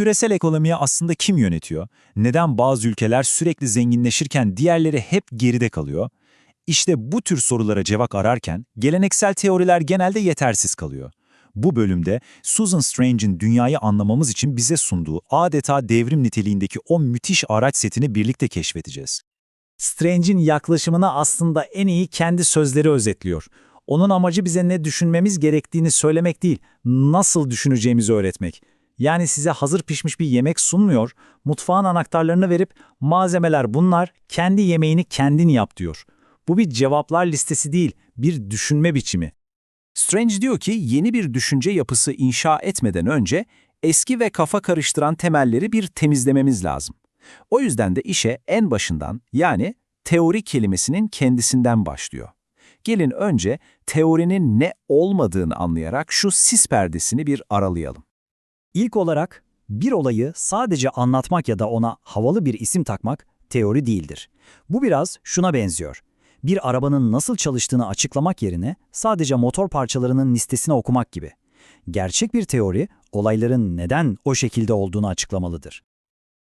küresel ekonomiyi aslında kim yönetiyor? Neden bazı ülkeler sürekli zenginleşirken diğerleri hep geride kalıyor? İşte bu tür sorulara cevap ararken geleneksel teoriler genelde yetersiz kalıyor. Bu bölümde Susan Strange'in dünyayı anlamamız için bize sunduğu adeta devrim niteliğindeki o müthiş araç setini birlikte keşfedeceğiz. Strange'in yaklaşımını aslında en iyi kendi sözleri özetliyor. Onun amacı bize ne düşünmemiz gerektiğini söylemek değil, nasıl düşüneceğimizi öğretmek. Yani size hazır pişmiş bir yemek sunmuyor, mutfağın anahtarlarını verip malzemeler bunlar, kendi yemeğini kendin yap diyor. Bu bir cevaplar listesi değil, bir düşünme biçimi. Strange diyor ki yeni bir düşünce yapısı inşa etmeden önce eski ve kafa karıştıran temelleri bir temizlememiz lazım. O yüzden de işe en başından yani teori kelimesinin kendisinden başlıyor. Gelin önce teorinin ne olmadığını anlayarak şu sis perdesini bir aralayalım. İlk olarak bir olayı sadece anlatmak ya da ona havalı bir isim takmak teori değildir. Bu biraz şuna benziyor. Bir arabanın nasıl çalıştığını açıklamak yerine sadece motor parçalarının listesini okumak gibi. Gerçek bir teori olayların neden o şekilde olduğunu açıklamalıdır.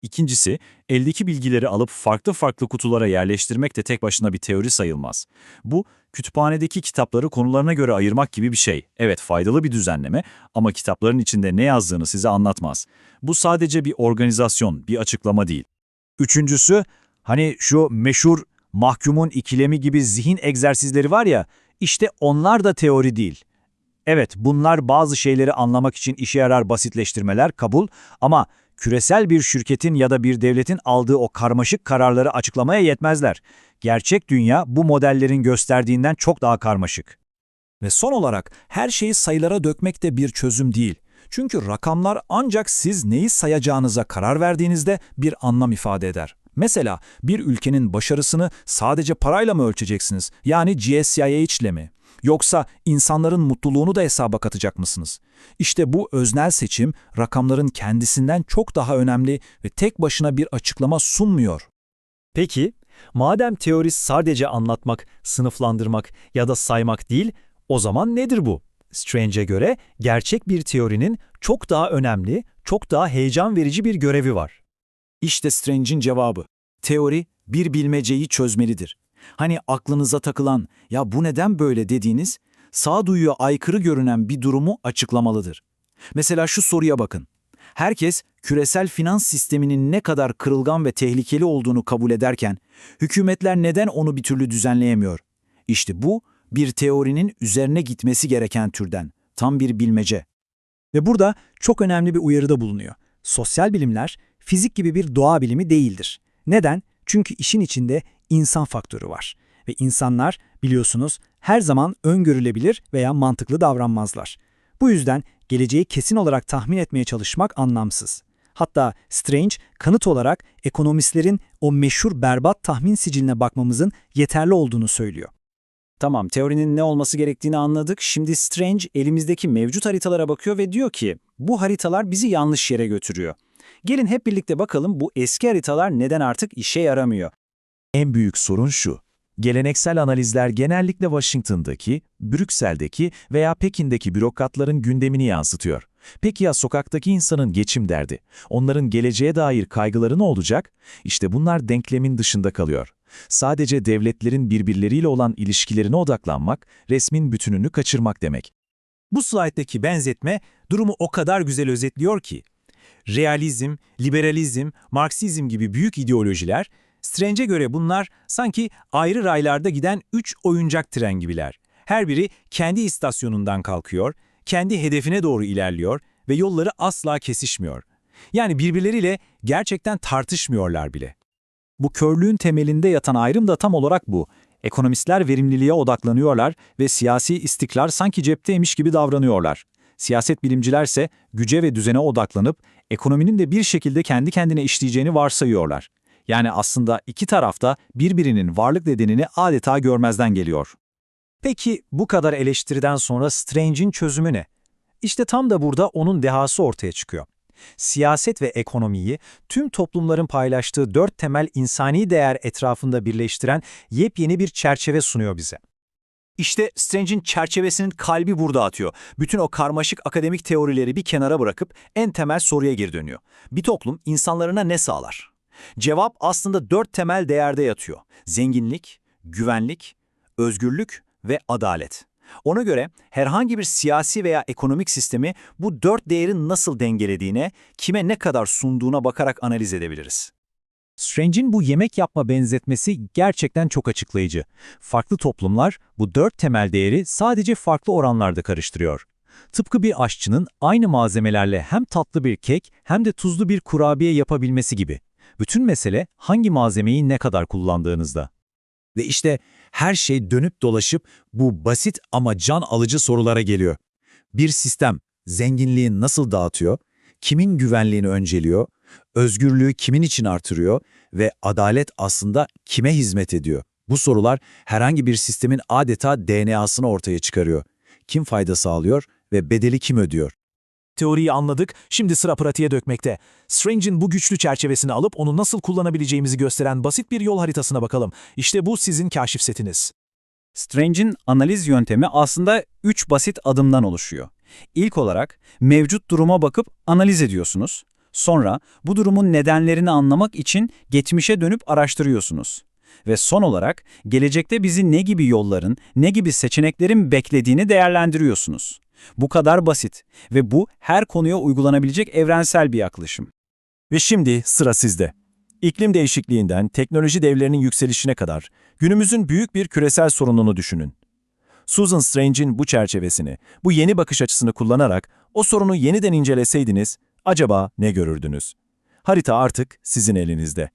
İkincisi, eldeki bilgileri alıp farklı farklı kutulara yerleştirmek de tek başına bir teori sayılmaz. Bu, kütüphanedeki kitapları konularına göre ayırmak gibi bir şey. Evet, faydalı bir düzenleme ama kitapların içinde ne yazdığını size anlatmaz. Bu sadece bir organizasyon, bir açıklama değil. Üçüncüsü, hani şu meşhur mahkumun ikilemi gibi zihin egzersizleri var ya, işte onlar da teori değil. Evet, bunlar bazı şeyleri anlamak için işe yarar basitleştirmeler, kabul ama küresel bir şirketin ya da bir devletin aldığı o karmaşık kararları açıklamaya yetmezler. Gerçek dünya bu modellerin gösterdiğinden çok daha karmaşık. Ve son olarak her şeyi sayılara dökmek de bir çözüm değil. Çünkü rakamlar ancak siz neyi sayacağınıza karar verdiğinizde bir anlam ifade eder. Mesela bir ülkenin başarısını sadece parayla mı ölçeceksiniz? Yani GSIH ile mi? Yoksa insanların mutluluğunu da hesaba katacak mısınız? İşte bu öznel seçim rakamların kendisinden çok daha önemli ve tek başına bir açıklama sunmuyor. Peki, madem teori sadece anlatmak, sınıflandırmak ya da saymak değil, o zaman nedir bu? Strange'e göre gerçek bir teorinin çok daha önemli, çok daha heyecan verici bir görevi var. İşte Strange'in cevabı. Teori bir bilmeceyi çözmelidir. Hani aklınıza takılan, ya bu neden böyle dediğiniz, sağduyuya aykırı görünen bir durumu açıklamalıdır. Mesela şu soruya bakın. Herkes küresel finans sisteminin ne kadar kırılgan ve tehlikeli olduğunu kabul ederken, hükümetler neden onu bir türlü düzenleyemiyor? İşte bu, bir teorinin üzerine gitmesi gereken türden, tam bir bilmece. Ve burada çok önemli bir uyarıda bulunuyor. Sosyal bilimler, fizik gibi bir doğa bilimi değildir. Neden? Çünkü işin içinde insan faktörü var. Ve insanlar biliyorsunuz her zaman öngörülebilir veya mantıklı davranmazlar. Bu yüzden geleceği kesin olarak tahmin etmeye çalışmak anlamsız. Hatta Strange kanıt olarak ekonomistlerin o meşhur berbat tahmin siciline bakmamızın yeterli olduğunu söylüyor. Tamam, teorinin ne olması gerektiğini anladık. Şimdi Strange elimizdeki mevcut haritalara bakıyor ve diyor ki, bu haritalar bizi yanlış yere götürüyor. Gelin hep birlikte bakalım bu eski haritalar neden artık işe yaramıyor. En büyük sorun şu. Geleneksel analizler genellikle Washington'daki, Brüksel'deki veya Pekin'deki bürokratların gündemini yansıtıyor. Peki ya sokaktaki insanın geçim derdi? Onların geleceğe dair kaygıları ne olacak? İşte bunlar denklemin dışında kalıyor. Sadece devletlerin birbirleriyle olan ilişkilerine odaklanmak, resmin bütününü kaçırmak demek. Bu slayttaki benzetme durumu o kadar güzel özetliyor ki. Realizm, liberalizm, Marksizm gibi büyük ideolojiler, Strange'e göre bunlar sanki ayrı raylarda giden üç oyuncak tren gibiler. Her biri kendi istasyonundan kalkıyor, kendi hedefine doğru ilerliyor ve yolları asla kesişmiyor. Yani birbirleriyle gerçekten tartışmıyorlar bile. Bu körlüğün temelinde yatan ayrım da tam olarak bu. Ekonomistler verimliliğe odaklanıyorlar ve siyasi istikrar sanki cepteymiş gibi davranıyorlar. Siyaset bilimcilerse güce ve düzene odaklanıp ekonominin de bir şekilde kendi kendine işleyeceğini varsayıyorlar. Yani aslında iki tarafta birbirinin varlık nedenini adeta görmezden geliyor. Peki bu kadar eleştiriden sonra Strange'in çözümü ne? İşte tam da burada onun dehası ortaya çıkıyor. Siyaset ve ekonomiyi tüm toplumların paylaştığı dört temel insani değer etrafında birleştiren yepyeni bir çerçeve sunuyor bize. İşte Strange'in çerçevesinin kalbi burada atıyor. Bütün o karmaşık akademik teorileri bir kenara bırakıp en temel soruya geri dönüyor. Bir toplum insanlarına ne sağlar? Cevap aslında dört temel değerde yatıyor. Zenginlik, güvenlik, özgürlük ve adalet. Ona göre herhangi bir siyasi veya ekonomik sistemi bu dört değeri nasıl dengelediğine, kime ne kadar sunduğuna bakarak analiz edebiliriz. Strange'in bu yemek yapma benzetmesi gerçekten çok açıklayıcı. Farklı toplumlar bu dört temel değeri sadece farklı oranlarda karıştırıyor. Tıpkı bir aşçının aynı malzemelerle hem tatlı bir kek hem de tuzlu bir kurabiye yapabilmesi gibi. Bütün mesele hangi malzemeyi ne kadar kullandığınızda. Ve işte her şey dönüp dolaşıp bu basit ama can alıcı sorulara geliyor. Bir sistem zenginliği nasıl dağıtıyor, kimin güvenliğini önceliyor, özgürlüğü kimin için artırıyor ve adalet aslında kime hizmet ediyor? Bu sorular herhangi bir sistemin adeta DNA'sını ortaya çıkarıyor. Kim fayda sağlıyor ve bedeli kim ödüyor? Teoriyi anladık, şimdi sıra pratiğe dökmekte. Strange'in bu güçlü çerçevesini alıp onu nasıl kullanabileceğimizi gösteren basit bir yol haritasına bakalım. İşte bu sizin kaşif setiniz. Strange'in analiz yöntemi aslında üç basit adımdan oluşuyor. İlk olarak mevcut duruma bakıp analiz ediyorsunuz. Sonra bu durumun nedenlerini anlamak için geçmişe dönüp araştırıyorsunuz. Ve son olarak gelecekte bizi ne gibi yolların, ne gibi seçeneklerin beklediğini değerlendiriyorsunuz. Bu kadar basit ve bu her konuya uygulanabilecek evrensel bir yaklaşım. Ve şimdi sıra sizde. İklim değişikliğinden teknoloji devlerinin yükselişine kadar günümüzün büyük bir küresel sorununu düşünün. Susan Strange'in bu çerçevesini, bu yeni bakış açısını kullanarak o sorunu yeniden inceleseydiniz acaba ne görürdünüz? Harita artık sizin elinizde.